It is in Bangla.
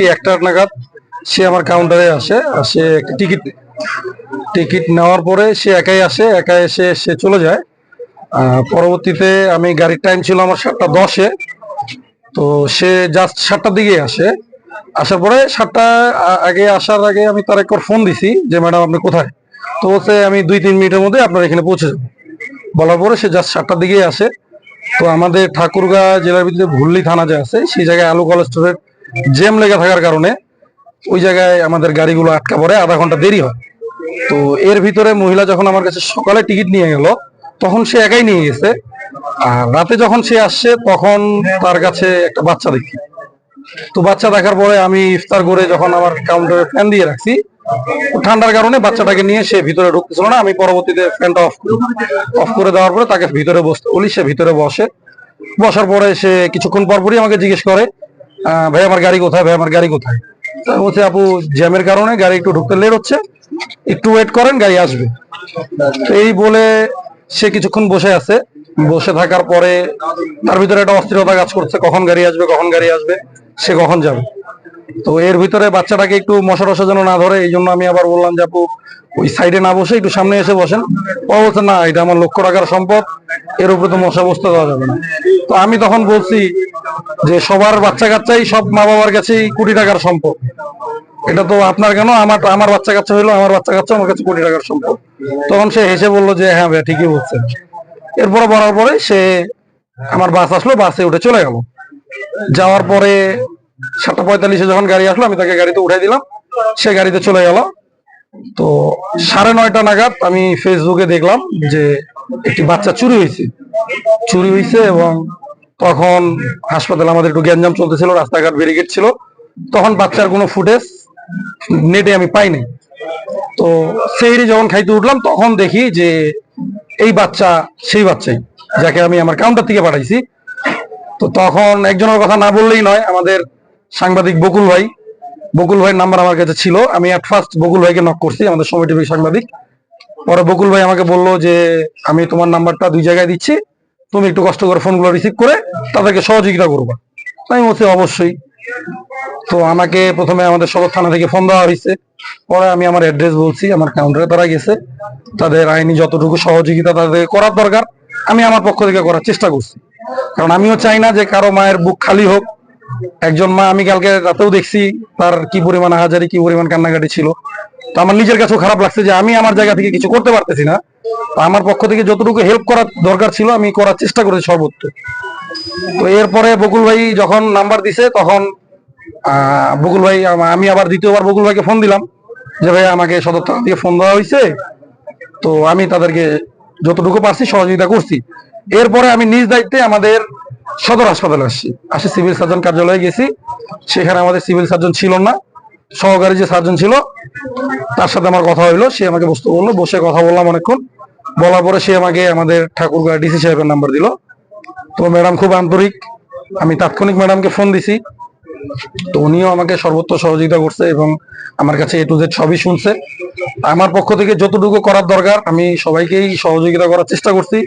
মোটামুটি একটা নাগাদ সে আমার কাউন্টারে আসে আসে একটা টিকিট টিকিট নেওয়ার পরে সে একাই আসে, একাই এসে সে চলে যায়। পরবর্তীতে আমি গাড়ির টাইম ছিল আমার সাতটা দশে, তো সে জাস্ট সাতটার দিকে আসে। আসার পরে সাতটা আগে আসার আগে আমি তার একবার ফোন দিছি যে, ম্যাডাম, আপনি কোথায়? তো বলছে, আমি দুই, তিন মিনিটের মধ্যে আপনার এখানে পৌঁছে যাব। বলার পরে সে জাস্ট সাতটার দিকেই আসে। তো আমাদের ঠাকুরগাঁ জেলার ভিতরে ভুল্লি থানা যে আছে, সেই জায়গায় আলু কলেজ স্টোরের জ্যাম লেগে থাকার কারণে ওই জায়গায় আমাদের গাড়িগুলো আটকা পড়ে, আধা ঘণ্টা দেরি হয়। তো এর ভিতরে মহিলা যখন আমার কাছে সকালে টিকিট নিয়ে গেল, তখন সে একাই নিয়ে গেছে। আর রাতে যখন সে আসছে, তখন তার কাছে একটা বাচ্চা দেখি। তো বাচ্চা দেখার পরে আমি ইফতার করে যখন আমার কাউন্টারে ফ্যান দিয়ে রাখছি ঠান্ডার কারণে বাচ্চাটাকে নিয়ে সে ভিতরে ঢুকতেছিল না। আমি পরবর্তীতে ফ্যানটা অফ করি। অফ করে দেওয়ার পরে তাকে ভিতরে বসতে বলি, সে ভিতরে বসে। বসার পরে সে কিছুক্ষণ পর পরই আমাকে জিজ্ঞেস করে ভাই, আমার গাড়ি কোথায়? ভাই, আমার গাড়ি কোথায়? বলছে, আপু, জ্যামের কারণে গাড়ি একটু ঢুকতে লেট হচ্ছে। একটু ওয়েট করেন, গাড়ি আসবে। এই বলে সে কিছুক্ষণ বসে আছে। বসে থাকার পরে তার ভিতরে একটা অস্থিরতা কাজ করছে। কখন গাড়ি আসবে, কখন গাড়ি আসবে, সে কখন যাবে? তো এর ভিতরে বাচ্চাটাকে একটু মশা টশা যেন না ধরে এই জন্য আমি আবার বললাম যে, আপু ওই সাইডে না বসে একটু সামনে এসে বসেন। ও বলছে না, এটা আমার লক্ষ টাকার সম্পদ, এর উপরে তো মশা বসতে দেওয়া যাবে না। তো আমি তখন বলছি যে সবার বাচ্চা কাচ্চাই সব মা বাবার কাছেই কোটি টাকার সম্পদ। এটা তো আপনার কেন? আমার আমার বাচ্চা কাচ্চা হইল, আমার বাচ্চা কাচ্চা আমার কাছে কোটি টাকার সম্পদ। তখন সে হেসে বলল যে হ্যাঁ ভাই ঠিকই বলছেন। এরপরে বলার পরে সে আমার বাস আসলো, বাসে উঠে চলে গেল। যাওয়ার পরে সাতটা পঁয়তাল্লিশে যখন গাড়ি আসলো, আমি তাকে গাড়িতে উঠাই দিলাম। সে গাড়িতে চলে গেল। তো সাড়ে নয়টা নাগাদ আমি ফেসবুকে দেখলাম যে একটি বাচ্চা চুরি হয়েছে। চুরি হয়েছে এবং তখন হাসপাতালে আমাদের একটু গ্যাঞ্জাম চলতেছিল, রাস্তাঘাট ব্যারিকেড ছিল। তখন বাচ্চার কোনো ফুটেজ নেটে আমি পাইনি। তো সেই যখন খাইতে উঠলাম, তখন দেখি যে এই বাচ্চা সেই বাচ্চাই, যাকে আমি আমার কাউন্টার থেকে পাঠাইছি। তো তখন একজনের কথা না বললেই নয়, আমাদের সাংবাদিক বকুল ভাই বকুল ভাইয়ের নাম্বার আমার কাছে ছিল। আমি অ্যাট ফার্স্ট বকুল ভাইকে নক করছি, আমাদের সময় টিভির সাংবাদিক। পরে বকুল ভাই আমাকে বলল যে, আমি তোমার নাম্বারটা দুই জায়গায় দিচ্ছি। তুমি একটু কষ্ট করে ফোনগুলো রিসিভ করে তাদেরকে সহযোগিতা করবা। আমি বলছি, অবশ্যই। তো আমাকে প্রথমে আমাদের সদর থানা থেকে ফোন দেওয়া হয়েছে। পরে আমি আমার অ্যাড্রেস বলছি, আমার কাউন্টারে তারা গেছে। তাদের আইনি যতটুকু সহযোগিতা তাদের করার দরকার, আমি আমার পক্ষ থেকে করার চেষ্টা করছি। কারণ আমিও চাই না যে কারও মায়ের বুক খালি হোক একজন মা আমি কালকে রাতেও দেখছি তার কি পরিমাণ হাজারি, কি পরিমাণ কান্নাকাটি ছিল। তো আমার নিজের কাছেও খারাপ লাগছে যে আমি আমার জায়গা থেকে কিছু করতে পারতেছি না। আমার পক্ষ থেকে যতটুকু হেল্প করার দরকার ছিল, আমি করার চেষ্টা করেছি সর্বোচ্চ। তো এরপরে বকুল ভাই যখন নাম্বার দিছে, তখন বকুল ভাই, আমি আবার দ্বিতীয়বার বকুল ভাইকে ফোন দিলাম যে ভাই আমাকে সদর থানা থেকে ফোন দেওয়া হয়েছে। তো আমি তাদেরকে যতটুকু পারছি সহযোগিতা করছি। এরপরে আমি নিজ দায়িত্বে আমাদের সদর হাসপাতালে আসছি আসি সিভিল সার্জন কার্যালয়ে গেছি। সেখানে আমাদের সিভিল সার্জন ছিল না। সহকারী যে সার্জন ছিল, তার সাথে আমার কথা হইল। সে আমাকে বসতে বলল। বসে কথা বললাম অনেকক্ষণ। বলার পরে সে আমাকে আমাদের ঠাকুরগাঁ ডিসি সাহেবের নাম্বার দিল। তো ম্যাডাম খুব আন্তরিক। আমি তাৎক্ষণিক ম্যাডামকে ফোন দিছি। তো উনিও আমাকে সর্বোচ্চ সহযোগিতা করছে এবং আমার কাছে এ টু জেড সবই শুনছে। আমার পক্ষ থেকে যতটুকু করার দরকার, আমি সবাইকেই সহযোগিতা করার চেষ্টা করছি.